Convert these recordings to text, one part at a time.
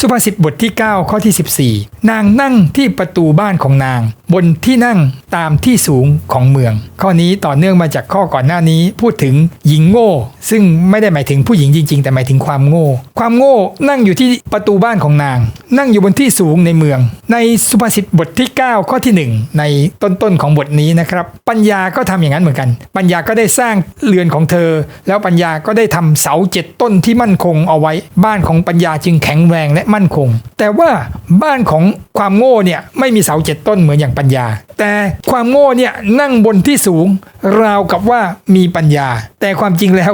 สุภาษิตบทที่ 9 ข้อที่ 14 นางนั่งที่ประตูบ้านของนาง บนที่นั่งตามที่สูงของเมือง ข้อนี้ต่อเนื่องมาจากข้อก่อนหน้านี้พูดถึงหญิงโง่ ซึ่งไม่ได้หมายถึงผู้หญิงจริง ๆ แต่หมายถึงความโง่ ความโง่นั่งอยู่ที่ประตูบ้านของนาง นั่งอยู่บนที่สูงในเมือง ในสุภาษิตบทที่ 9 ข้อที่ 1 ในต้นๆของบทนี้นะครับ ปัญญาก็ทำอย่างนั้นเหมือนกัน ปัญญาก็ได้สร้างเรือนของเธอ แล้วปัญญาก็ได้ทำเสาเจ็ดต้นที่มั่นคงเอาไว้ บ้านของปัญญาจึงแข็งแรงและมั่นคง แต่ว่าบ้านของความโง่เนี่ยไม่มีเสาเจ็ดต้นเหมือนอย่างปัญญา แต่ความโง่เนี่ยนั่งบนที่สูง ราวกับว่ามีปัญญา แต่ความจริงแล้ว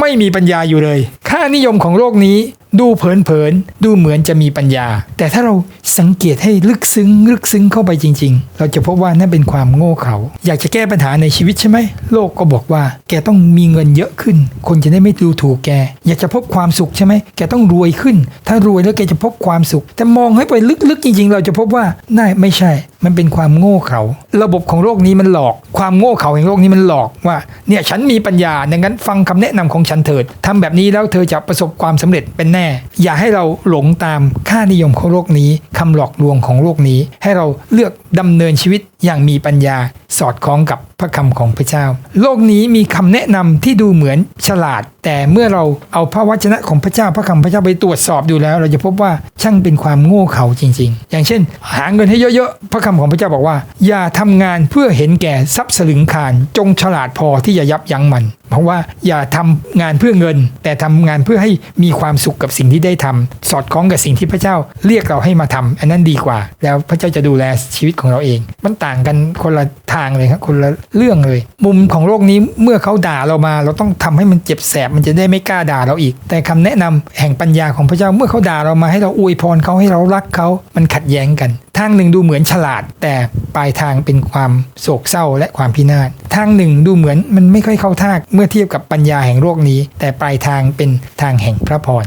ไม่มีปัญญาอยู่เลย ค่านิยมของโลกนี้ดูเผินๆดูเหมือนจะมีปัญญา แต่ถ้าเราสังเกตให้ลึกซึ้งลึกซึ้งเข้าไปจริง ๆ เราจะพบว่านั่นเป็นความโง่เขลาอยากจะแก้ปัญหาในชีวิตใช่ไหมโลกก็บอกว่า แกต้องมีเงินเยอะขึ้น คนจะได้ไม่ดูถูกแก อยากจะพบความสุขใช่ไหมแกต้องรวยขึ้น ถ้ารวยแล้วแกจะพบความสุข แต่มองให้ไปลึกๆจริง ๆ เราจะพบว่าน่าไม่ใช่ มันเป็นความโง่เขลาระบบของโลกนี้มันหลอก ความโง่เขลาแห่งโลกนี้มันหลอกว่าเนี่ยฉันมีปัญญาดังนั้นฟังคำแนะนำของฉันเถิดทำแบบนี้แล้วเธอจะประสบความสำเร็จเป็นแน่ อย่าให้เราหลงตามค่านิยมของโลกนี้คำหลอกลวงของโลกนี้ ให้เราเลือกดำเนินชีวิตอย่างมีปัญญาสอดคล้องกับพระคำของพระเจ้า โลกนี้มีคำแนะนำที่ดูเหมือนฉลาด แต่เมื่อเราเอาพระวจนะของพระเจ้าพระคำพระเจ้าไปตรวจสอบดูแล้ว เราจะพบว่าช่างเป็นความโง่เขลาจริง ๆ อย่างเช่น หาเงินให้เยอะๆพระคำของพระเจ้าบอกว่า อย่าทำงานเพื่อเห็นแก่ทรัพย์สลึงคารจงฉลาดพอที่จะยับยั้งมัน เพราะว่าอย่าทำงานเพื่อเงิน แต่ทำงานเพื่อให้มีความสุขกับสิ่งที่ได้ทำสอดคล้องกับสิ่งที่พระเจ้าเรียกเราให้มาทำอันนั้นดีกว่า แล้วพระเจ้าจะดูแลชีวิตของเราเอง มันต่างกันคนละทางเลยครับคนละเรื่องเลย มุมของโลกนี้เมื่อเขาด่าเรามา เราต้องทำให้มันเจ็บแสบมันจะได้ไม่กล้าด่าเราอีก แต่คำแนะนำแห่งปัญญาของพระเจ้าเมื่อเขาด่าเรามาให้เราอวยพรเขาให้เรารักเขามันขัดแย้งกัน ทางหนึ่งดูเหมือนฉลาด แต่ปลายทางเป็นความโศกเศร้าและความพินาศทางหนึ่งดูเหมือนมันไม่ค่อยเข้าท่าเมื่อเทียบกับปัญญาแห่งโลกนี้ แต่ปลายทางเป็นทางแห่งพระพร